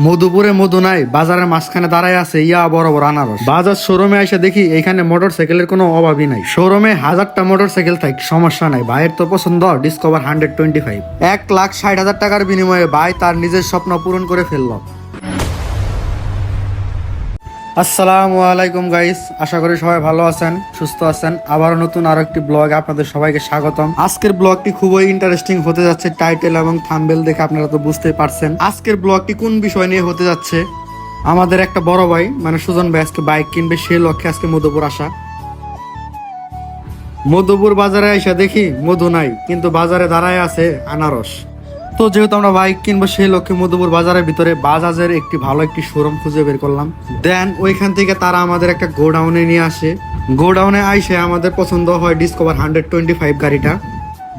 মধুপুরে মধু নাই বাজারের মাঝখানে দাঁড়ায় আছে ইয়া বড় বড় আনারস। বাজার শোরুমে এসে দেখি এখানে মোটর সাইকেলের কোনো অভাবই নাই। শোরুমে হাজারটা মোটর সাইকেল থাক সমস্যা নাই ভাইয়ের তো পছন্দ ডিসকভার হান্ড্রেড টোয়েন্টি ফাইভ এক লাখ ষাট হাজার টাকার বিনিময়ে ভাই তার নিজের স্বপ্ন পূরণ করে ফেলল। আসসালামু আলাইকুম গাইস, আশা করি সবাই ভালো আছেন, সুস্থ আছেন। আবার নতুন আরও একটি ব্লগ আপনাদের সবাইকে স্বাগতম। আজকের ব্লগটি খুবই ইন্টারেস্টিং হতে যাচ্ছে টাইটেল এবং থাম্বেল দেখে আপনারা তো বুঝতেই পারছেন। আজকের ব্লগটি কোন বিষয় নিয়ে হতে যাচ্ছে? আমাদের একটা বড় ভাই মানে সুজন ভাই, আজকে বাইক কিনবে, সেই লক্ষ্যে আজকে মধুপুর আসা। মধুপুর বাজারে এসে দেখি মধু নাই, কিন্তু বাজারে দাঁড়ায় আছে আনারস। তো যেহেতু আমরা বাইক কিনবো, সেই লক্ষ্যে মধুপুর বাজারের ভিতরে বাজাজের একটি ভালো একটি শোরুম খুঁজে বের করলাম। দেন ওইখান থেকে তারা আমাদের একটা গোডাউনে নিয়ে আসে। গোডাউনে আইসে আমাদের পছন্দ হয় ডিসকভার হান্ড্রেড টোয়েন্টি ফাইভ গাড়িটা।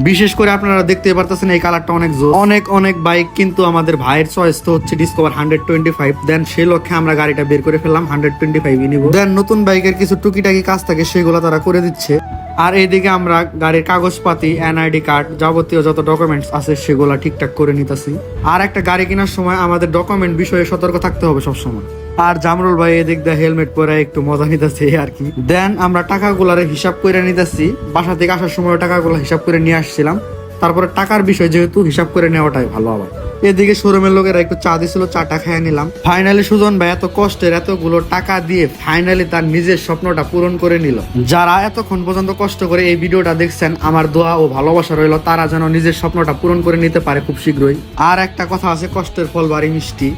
বিশেষ করে আপনারা দেখতে পারতেছেন এই কালারটা অনেক জোর অনেক অনেক বাইক কিন্তু আমাদের ভাইয়ের চয়েস তো হচ্ছে Discover hundred twenty five then সেই লক্ষ্যে আমরা গাড়িটা বের করে ফেললাম হান্ড্রেড টোয়েন্টি ফাইভ নিব। দেন নতুন বাইকের কিছু টুকিটাকি কাজ থাকে, সেগুলো তারা করে দিচ্ছে। আর এইদিকে আমরা গাড়ির কাগজপাতি এনআইডি কার্ড যাবতীয় যত ডকুমেন্টস আছে সেগুলা ঠিকঠাক করে নিতেছি। আর একটা গাড়ি কেনার সময় আমাদের ডকুমেন্ট বিষয়ে সতর্ক থাকতে হবে সবসময়। আর জামরুল ভাই এদিক দিয়ে হেলমেট পরে একটু মজা নিতেছে আর কি। দেন আমরা টাকাগুলারে হিসাব করে নিতেছি। বাসা থেকে আসার সময় টাকাগুলো হিসাব করে নিয়ে আসছিলাম। তারপরে টাকার বিষয় যেহেতু হিসাব করে নেওয়াটাই ভালো আবার। এদিকে শোরুমের লোকেরা একটু চা দিছিল, চাটা খেয়ে নিলাম। ফাইনালি সুজন ভাই এত কষ্টের এতগুলো টাকা দিয়ে ফাইনালি তার নিজের স্বপ্নটা পূরণ করে নিল। যারা এতক্ষণ পর্যন্ত কষ্ট করে এই ভিডিওটা দেখছেন, আমার দোয়া ও ভালোবাসা রইল, তারা যেন নিজের স্বপ্নটা পূরণ করে নিতে পারে খুব শীঘ্রই। আর একটা কথা আছে, কষ্টের ফল বাড়ি মিষ্টি।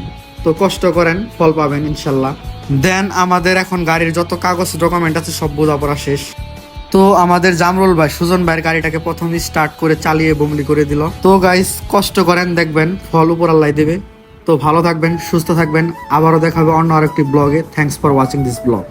তো কষ্ট করেন, ফল পাবেন ইনশাল্লাহ। দেন আমাদের এখন গাড়ির যত কাগজ ডকুমেন্ট আছে, সব বোঝাপড়া শেষ। তো আমাদের জামরুল ভাই, সুজন ভাইয়ের গাড়িটাকে প্রথম স্টার্ট করে চালিয়ে বমলি করে দিল। তো গাইস কষ্ট করেন, দেখবেন, ফল উপর আল্লাহ দেবে। তো ভালো থাকবেন, সুস্থ থাকবেন। আবারও দেখাবে অন্য আরেকটি ব্লগে thanks for watching this blog